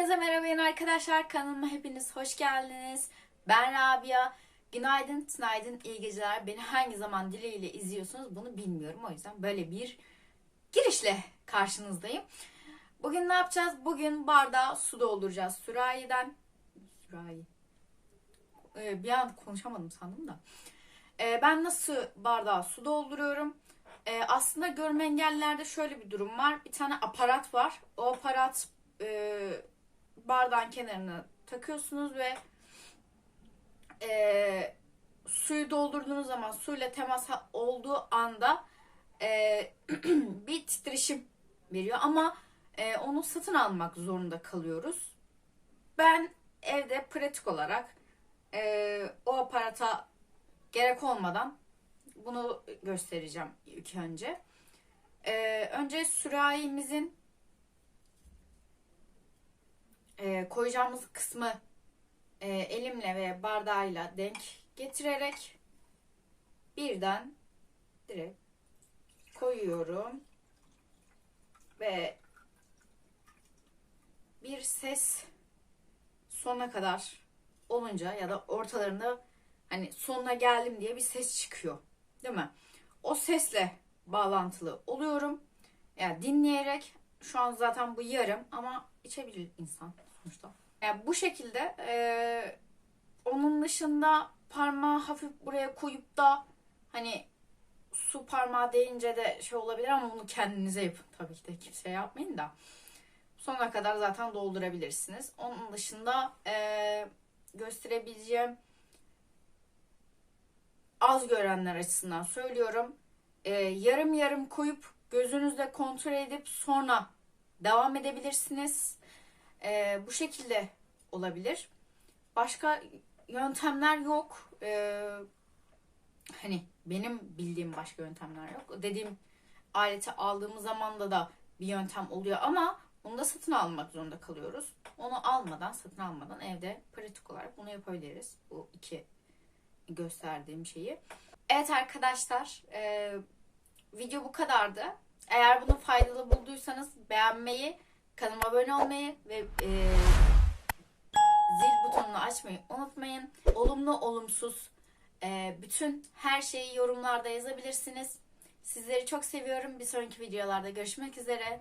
Hepinize merhaba yeni arkadaşlar. Kanalıma hepiniz hoş geldiniz. Ben Rabia. Günaydın, günaydın, iyi geceler. Beni hangi zaman dileğiyle izliyorsunuz bunu bilmiyorum. O yüzden böyle bir girişle karşınızdayım. Bugün ne yapacağız? Bugün bardağa su dolduracağız. Sürahiden. Sürahi. Ee, bir an konuşamadım sandım da. Ee, ben nasıl bardağa su dolduruyorum? Ee, aslında görme engellilerde şöyle bir durum var. Bir tane aparat var. O aparat e, bardağın kenarına takıyorsunuz ve e, suyu doldurduğunuz zaman suyla temas olduğu anda e, bir titreşim veriyor ama e, onu satın almak zorunda kalıyoruz. Ben evde pratik olarak e, o aparata gerek olmadan bunu göstereceğim ilk önce. E, önce sürahimizin e, koyacağımız kısmı e, elimle ve bardağıyla denk getirerek birden direkt koyuyorum ve bir ses sona kadar olunca ya da ortalarında hani sonuna geldim diye bir ses çıkıyor. Değil mi? O sesle bağlantılı oluyorum. Yani dinleyerek şu an zaten bu yarım ama içebilir insan sonuçta. Yani bu şekilde e, onun dışında parmağı hafif buraya koyup da hani su parmağı değince de şey olabilir ama bunu kendinize yapın tabii ki de kimseye yapmayın da. Sonuna kadar zaten doldurabilirsiniz. Onun dışında e, gösterebileceğim az görenler açısından söylüyorum. E, yarım yarım koyup gözünüzle kontrol edip sonra devam edebilirsiniz. E, bu şekilde olabilir. Başka yöntemler yok. E, hani benim bildiğim başka yöntemler yok. Dediğim aleti aldığımız zaman da da bir yöntem oluyor ama onu da satın almak zorunda kalıyoruz. Onu almadan, satın almadan evde pratik olarak bunu yapabiliriz. Bu iki gösterdiğim şeyi. Evet arkadaşlar, e, video bu kadardı. Eğer bunu faydalı bulduysanız beğenmeyi, kanalıma abone olmayı ve e, zil butonunu açmayı unutmayın. Olumlu, olumsuz e, bütün her şeyi yorumlarda yazabilirsiniz. Sizleri çok seviyorum. Bir sonraki videolarda görüşmek üzere.